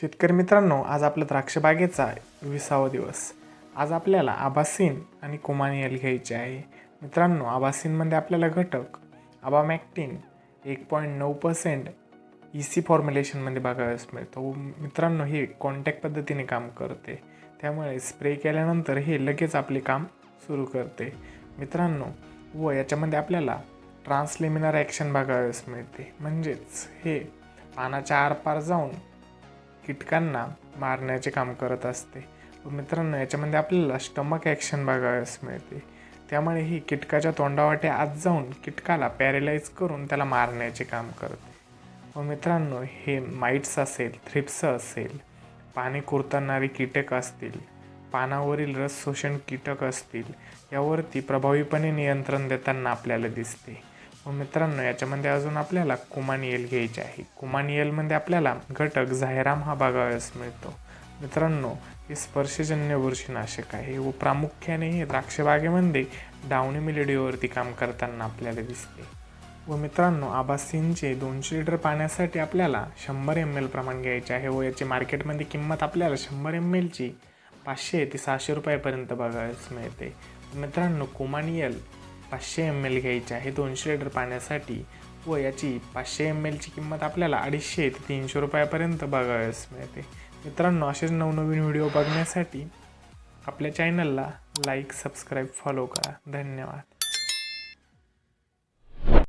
शेतकरी मित्रांनो आज आपल्या द्राक्षबागेचा विसावा दिवस. आज आपल्याला आबासीन आणि कुमानियल घ्यायचे आहे. मित्रांनो आबासीनमध्ये आपल्याला घटक आबामॅक्टिन एक पॉईंट नऊ पर्सेंट ई सी फॉर्म्युलेशनमध्ये बघावयास मिळतो. मित्रांनो हे कॉन्टॅक्ट पद्धतीने काम करते. त्यामुळे स्प्रे केल्यानंतर हे लगेच आपले काम सुरू करते. मित्रांनो व याच्यामध्ये आपल्याला ट्रान्सलेमिनर ॲक्शन बघावयास मिळते. म्हणजेच हे पानाच्या आरपार जाऊन कीटकांना मारण्याचे काम करत असते. व मित्रांनो याच्यामध्ये आपल्याला स्टमक ॲक्शन बघावयास मिळते. त्यामुळे ही कीटकाच्या तोंडावाटे आत जाऊन कीटकाला पॅरेलाइज करून त्याला मारण्याचे काम करते. व मित्रांनो हे माइट्स असेल थ्रिप्स असेल पाने कुरतणारी कीटक असतील पानावरील रस शोषण कीटक असतील यावरती प्रभावीपणे नियंत्रण देताना आपल्याला दिसते. मित्रांनो याच्यामध्ये अजून आपल्याला कुमानियल घ्यायचे आहे. कुमानियलमध्ये आपल्याला घटक झायराम हा बघावयास मिळतो. मित्रांनो हे स्पर्शजन्य बुरशीनाशक आहे. व प्रामुख्याने हे द्राक्षबागेमध्ये डावणी मिलेडिओवरती काम करताना आपल्याला दिसते. व मित्रांनो आबासीनचे दोनशे लिटर पाण्यासाठी आपल्याला शंभर एम एल प्रमाण घ्यायचे आहे व याची मार्केटमध्ये किंमत आपल्याला शंभर एम एलची पाचशे ते सहाशे रुपयापर्यंत बघायला मिळते. मित्रांनो कुमानियल पाचशे एम एल घ्यायचे आहे दोनशे लिटर पाण्यासाठी व याची पाचशे एम एलची किंमत आपल्याला अडीचशे ते तीनशे रुपयापर्यंत बघावयास मिळते. मित्रांनो असेच नवनवीन व्हिडिओ बघण्यासाठी आपल्या चॅनलला लाईक सबस्क्राईब फॉलो करा. धन्यवाद.